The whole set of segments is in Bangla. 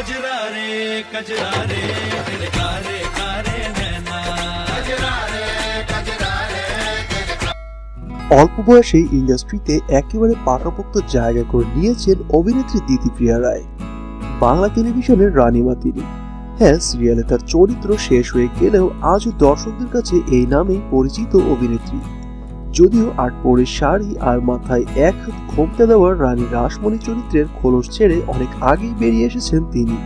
कजरा रे कजरा रे तेरे कारे कारे नैना कजरा रे कजरा रे অল্প বয়সেই ইন্ডাস্ট্রিতে একেবারে পাকাপোক্ত জায়গা করে নিয়েছেন অভিনেত্রী দিতিপ্রিয়া রায় বাংলা টেলিভিশনের রানীমা তিনি হ্যাঁ সিরিয়ালে তার চরিত্র শেষ হয়ে গেলেও আজও দর্শকদের কাছে এই নামেই পরিচিত অভিনেত্রী যদিও আট পরে শাড়ি আর মাথায় এক হাত দেওয়ার রানী রাসমণি চরিত্রের খোলস ছেড়ে অনেক আগেই বেরিয়ে এসেছেন তিনি।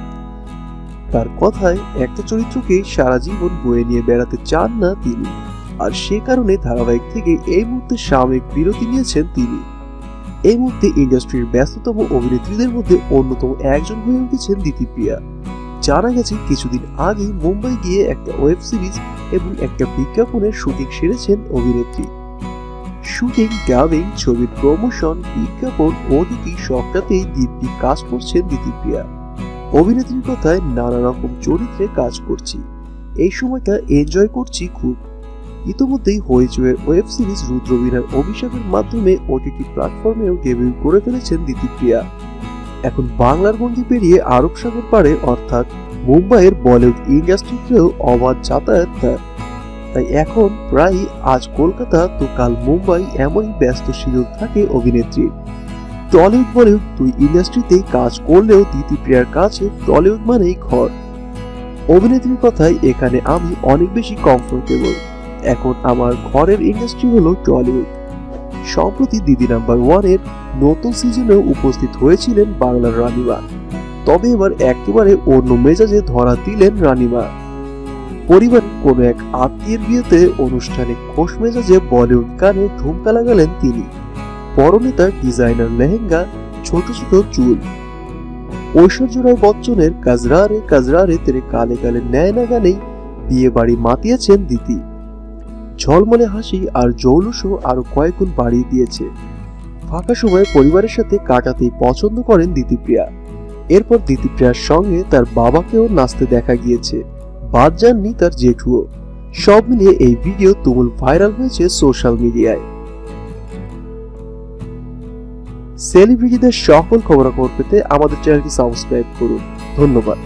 তার কথায় একটা চরিত্রকে সারা জীবন বয়ে নিয়ে বেড়াতে চান না তিনি, আর সে কারণে ধারাবাহিক থেকে এই মুহূর্তে সাময়িক বিরতি নিয়েছেন তিনি। এই মুহূর্তে ইন্ডাস্ট্রির ব্যস্ততম অভিনেত্রীদের মধ্যে অন্যতম একজন হয়ে উঠেছেন দিতিপ্রিয়া জানা গেছে কিছুদিন আগে মুম্বাই গিয়ে একটা ওয়েব সিরিজ এবং একটা বিজ্ঞাপনের শুটিং সেরেছেন অভিনেত্রী। শুটিং ডাবিং ছবির প্রমোশন বিজ্ঞাপন ওটিটি সবটাতেই দিব্যি কাজ করছেন দিতিপ্রিয়া অভিনেত্রীর কথায় নানা রকম চরিত্রে কাজ করছি। এই সময়টা এনজয় করছি খুব। ইতোমধ্যেই হইচয়ের ওয়েব সিরিজ রুদ্রবীণার অভিষেকের মাধ্যমে ওটিটি প্ল্যাটফর্মেও ডেবিউ করে ফেলেছেন দিতিপ্রিয়া এখন বাংলার গন্ডি পেরিয়ে আরব সাগর পারে অর্থাৎ মুম্বাইয়ের বলিউড ইন্ডাস্ট্রিতেও অবাধ যাতায়াত তার। তাই এখন প্রায় আজ কলকাতা তো কাল মুম্বাই এমনই ব্যস্ত শিডিউল থাকে অভিনেত্রীর টলিউড বলিউড দুই ইন্ডাস্ট্রিতেই কাজ করলেও দিতিপ্রিয়ার কাছে টলিউড মানেই ঘর। অভিনেত্রীর কথায় এখানে আমি অনেক বেশি কমফোর্টেবল এখন আমার ঘরের ইন্ডাস্ট্রি হলো টলিউড। সম্প্রতি দিদি নাম্বার ওয়ানের নতুন সিজনেও উপস্থিত হয়েছিলেন বাংলার রানীমা। তবে এবার একেবারে অন্য মেজাজে ধরা দিলেন রানীমা। পরিবারের কোনো এক আত্মীয়ের বিয়েতে অনুষ্ঠানে খোশ মেজাজে বলিউড গানে ঠুমকা লাগালেন তিনি। পরনে তার ডিজাইনার লেহেঙ্গা, ছোট ছোট চুল। ঐশ্বর্য রায় বচ্চনের কাজরা রে কাজরা রে তেরে কালে কালে ন্যায় না গানেই বিয়ে বাড়ি মাতিয়েছেন দিতি। ঝলমলে হাসি আর জৌলুসও আরও কয়েকগুণ বাড়িয়ে দিয়েছে। ফাঁকা সময় পরিবারের সাথে কাটাতেই পছন্দ করেন দিতিপ্রিয়া। এরপর দিতিপ্রিয়ার সঙ্গে তার বাবাকেও নাচতে দেখা গিয়েছে। বাদ যাননি তার জেঠুও। সব মিলিয়ে এই ভিডিও তুমুল ভাইরাল হয়েছে সোশ্যাল মিডিয়ায়। সেলিব্রিটিদের সকল খবরাখবর পেতে আমাদের চ্যানেলটি সাবস্ক্রাইব করুন। ধন্যবাদ।